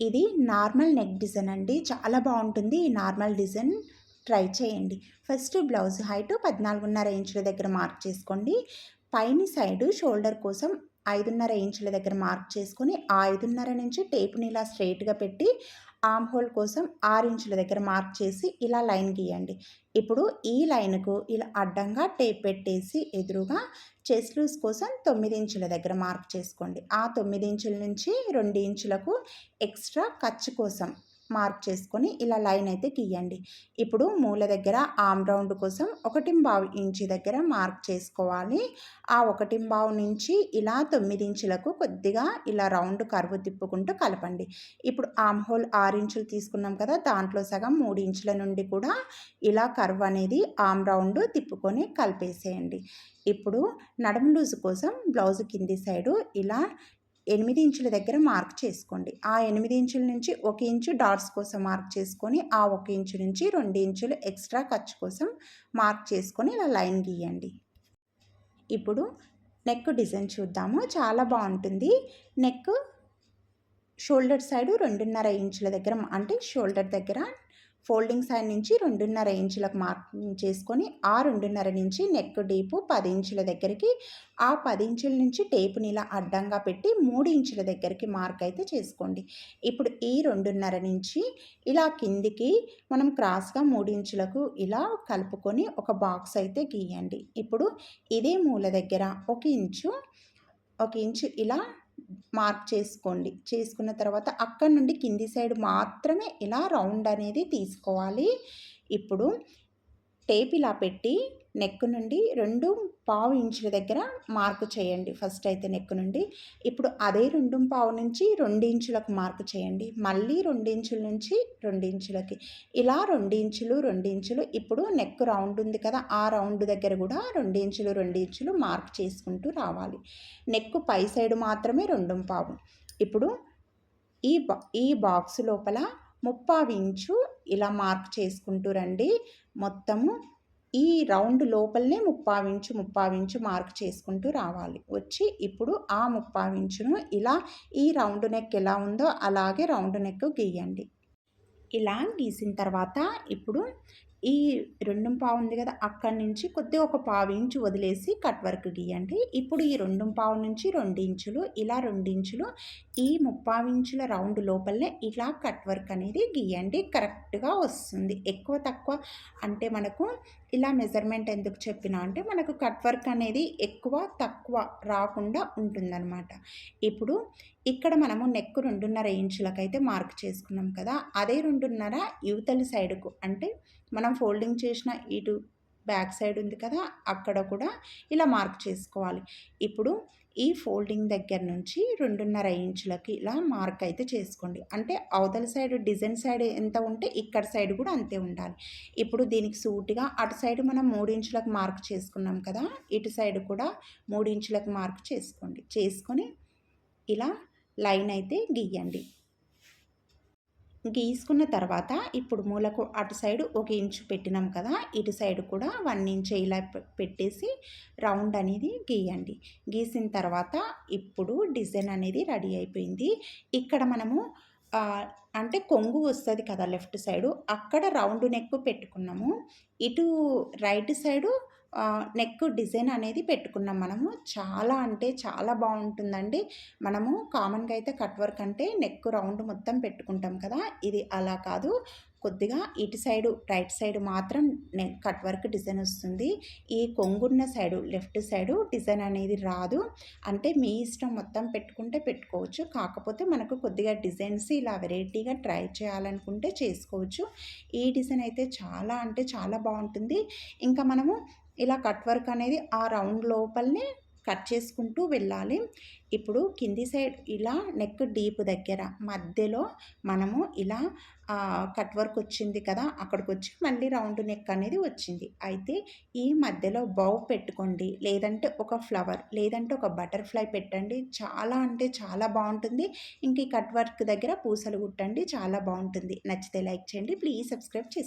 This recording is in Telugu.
ఇది నార్మల్ నెక్ డిజైన్ అండి. చాలా బాగుంటుంది. ఈ నార్మల్ డిజైన్ ట్రై చేయండి. ఫస్ట్ బ్లౌజ్ హైట్ పద్నాలుగున్నర ఇంచుల దగ్గర మార్క్ చేసుకోండి. పైన సైడు షోల్డర్ కోసం ఐదున్నర ఇంచుల దగ్గర మార్క్ చేసుకొని ఆ ఐదున్నర నుంచి టేపుని ఇలా స్ట్రైట్గా పెట్టి ఆమ్ హోల్ కోసం ఆరు ఇంచుల దగ్గర మార్క్ చేసి ఇలా లైన్ గీయండి. ఇప్పుడు ఈ లైన్కు ఇలా అడ్డంగా టేప్ పెట్టేసి ఎదురుగా చెస్ట్ లూస్ కోసం తొమ్మిది ఇంచుల దగ్గర మార్క్ చేసుకోండి. ఆ తొమ్మిది ఇంచుల నుంచి రెండు ఇంచులకు ఎక్స్ట్రా ఖర్చు కోసం మార్క్ చేసుకొని ఇలా లైన్ అయితే గీయండి. ఇప్పుడు మూల దగ్గర ఆమ్ రౌండ్ కోసం ఒకటి బావు ఇంచు దగ్గర మార్క్ చేసుకోవాలి. ఆ ఒకటి బావు నుంచి ఇలా తొమ్మిది ఇంచులకు కొద్దిగా ఇలా రౌండ్ కరువు తిప్పుకుంటూ కలపండి. ఇప్పుడు ఆమ్ హోల్ ఆరు ఇంచులు తీసుకున్నాం కదా దాంట్లో సగం మూడు ఇంచుల నుండి కూడా ఇలా కర్వ్ అనేది ఆమ్ రౌండ్ తిప్పుకొని కలిపేసేయండి. ఇప్పుడు నడుము లూజు కోసం బ్లౌజ్ కింది సైడు ఇలా ఎనిమిది ఇంచుల దగ్గర మార్క్ చేసుకోండి. ఆ ఎనిమిది ఇంచుల నుంచి ఒక ఇంచు డాట్స్ కోసం మార్క్ చేసుకొని ఆ ఒక ఇంచు నుంచి రెండు ఇంచులు ఎక్స్ట్రా ఖర్చు కోసం మార్క్ చేసుకొని ఇలా లైన్ గీయండి. ఇప్పుడు నెక్ డిజైన్ చూద్దాము. చాలా బాగుంటుంది. నెక్ షోల్డర్ సైడు రెండున్నర ఇంచుల దగ్గర అంటే షోల్డర్ దగ్గర ఫోల్డింగ్ సైడ్ నుంచి రెండున్నర ఇంచులకు మార్క్ చేసుకొని ఆ రెండున్నర నుంచి నెక్ డీపు పది ఇంచుల దగ్గరికి ఆ పది ఇంచుల నుంచి టేపుని ఇలా అడ్డంగా పెట్టి మూడు ఇంచుల దగ్గరికి మార్క్ అయితే చేసుకోండి. ఇప్పుడు ఈ రెండున్నర నుంచి ఇలా కిందికి మనం క్రాస్గా మూడు ఇంచులకు ఇలా కలుపుకొని ఒక బాక్స్ అయితే గీయండి. ఇప్పుడు ఇదే మూల దగ్గర ఒక ఇంచు ఒక ఇంచు ఇలా మార్క్ చేసుకోండి. చేసుకున్న తర్వాత అక్కడ నుండి కింది సైడ్ మాత్రమే ఇలా రౌండ్ అనేది తీసుకోవాలి. ఇప్పుడు టేప్ ఇలా పెట్టి నెక్ నుండి రెండు పావు ఇంచుల దగ్గర మార్కు చేయండి. ఫస్ట్ అయితే నెక్ నుండి ఇప్పుడు అదే రెండు పావు నుంచి రెండు ఇంచులకు మార్కు చేయండి. మళ్ళీ రెండించుల నుంచి రెండు ఇంచులకి. ఇలా రెండు ఇంచులు రెండు ఇంచులు ఇప్పుడు నెక్ రౌండ్ ఉంది కదా ఆ రౌండ్ దగ్గర కూడా రెండు ఇంచులు రెండు ఇంచులు మార్క్ చేసుకుంటూ రావాలి. నెక్ పై సైడ్ మాత్రమే రెండు పావు. ఇప్పుడు ఈ బా ఈ బాక్స్ లోపల ముప్పావు ఇంచు ఇలా మార్క్ చేసుకుంటూ రండి. మొత్తము ఈ రౌండ్ లోపలనే ముప్పావించు ముప్పావించు మార్క్ చేసుకుంటూ రావాలి. వచ్చి ఇప్పుడు ఆ ముప్పావించును ఇలా ఈ రౌండ్ నెక్ ఎలా ఉందో అలాగే రౌండ్ నెక్ గీయండి. ఇలా గీసిన తర్వాత ఇప్పుడు ఈ రెండు పావు ఉంది కదా అక్కడి నుంచి కొద్దిగా ఒక పావు ఇంచు వదిలేసి కట్ వర్క్ గీయండి. ఇప్పుడు ఈ రెండు పావు నుంచి రెండు ఇంచులు ఇలా రెండు ఇంచులు ఈ ముప్పావు ఇంచుల రౌండ్ లోపలనే ఇలా కట్ వర్క్ అనేది గీయండి. కరెక్ట్గా వస్తుంది. ఎక్కువ తక్కువ అంటే మనకు ఇలా మెజర్మెంట్ ఎందుకు చెప్పినా అంటే మనకు కట్ వర్క్ అనేది ఎక్కువ తక్కువ రాకుండా ఉంటుందన్నమాట. ఇప్పుడు ఇక్కడ మనము నెక్ రెండున్నర ఇంచులకైతే మార్క్ చేసుకున్నాం కదా అదే రెండున్నర యువతల సైడ్కు అంటే మనం ఫోల్డింగ్ చేసిన ఇటు బ్యాక్ సైడ్ ఉంది కదా అక్కడ కూడా ఇలా మార్క్ చేసుకోవాలి. ఇప్పుడు ఈ ఫోల్డింగ్ దగ్గర నుంచి రెండున్నర ఇంచులకి ఇలా మార్క్ అయితే చేసుకోండి. అంటే అవతల సైడ్ డిజైన్ సైడ్ ఎంత ఉంటే ఇక్కడ సైడ్ కూడా అంతే ఉండాలి. ఇప్పుడు దీనికి సూటిగా అటు సైడ్ మనం మూడు ఇంచులకు మార్క్ చేసుకున్నాం కదా ఇటు సైడ్ కూడా మూడు ఇంచులకు మార్క్ చేసుకోండి. చేసుకొని ఇలా లైన్ అయితే గీయండి. గీసుకున్న తర్వాత ఇప్పుడు మూలకు అటు సైడ్ ఒక ఇంచు పెట్టినాం కదా ఇటు సైడ్ కూడా వన్ ఇంచ్ ఇలా పెట్టేసి రౌండ్ అనేది గీయండి. గీసిన తర్వాత ఇప్పుడు డిజైన్ అనేది రెడీ అయిపోయింది. ఇక్కడ మనము అంటే కొంగు వస్తుంది కదా లెఫ్ట్ సైడు అక్కడ రౌండ్ నెక్ పెట్టుకున్నాము. ఇటు రైట్ సైడు నెక్ డిజైన్ అనేది పెట్టుకున్నాం మనము. చాలా అంటే చాలా బాగుంటుందండి. మనము కామన్గా అయితే కట్ వర్క్ అంటే నెక్ రౌండ్ మొత్తం పెట్టుకుంటాం కదా. ఇది అలా కాదు. కొద్దిగా ఇటు సైడు రైట్ సైడ్ మాత్రం నెక్ కట్ వర్క్ డిజైన్ వస్తుంది. ఈ కొంగున్న సైడు లెఫ్ట్ సైడు డిజైన్ అనేది రాదు. అంటే మీ ఇష్టం మొత్తం పెట్టుకుంటే పెట్టుకోవచ్చు. కాకపోతే మనకు కొద్దిగా డిజైన్స్ ఇలా వెరైటీగా ట్రై చేయాలనుకుంటే చేసుకోవచ్చు. ఈ డిజైన్ అయితే చాలా అంటే చాలా బాగుంటుంది. ఇంకా మనము ఇలా కట్ వర్క్ అనేది ఆ రౌండ్ లోపలనే కట్ చేసుకుంటూ వెళ్ళాలి. ఇప్పుడు కింది సైడ్ ఇలా నెక్ డీప్ దగ్గర మధ్యలో మనము ఇలా కట్ వర్క్ వచ్చింది కదా అక్కడికి వచ్చి మళ్ళీ రౌండ్ నెక్ అనేది వచ్చింది. అయితే ఈ మధ్యలో బౌ పెట్టుకోండి. లేదంటే ఒక ఫ్లవర్ లేదంటే ఒక బటర్ఫ్లై పెట్టండి. చాలా అంటే చాలా బాగుంటుంది. ఇంక ఈ కట్ వర్క్ దగ్గర పూసలు కుట్టండి. చాలా బాగుంటుంది. నచ్చితే లైక్ చేయండి. ప్లీజ్ సబ్స్క్రైబ్ చేసుకోండి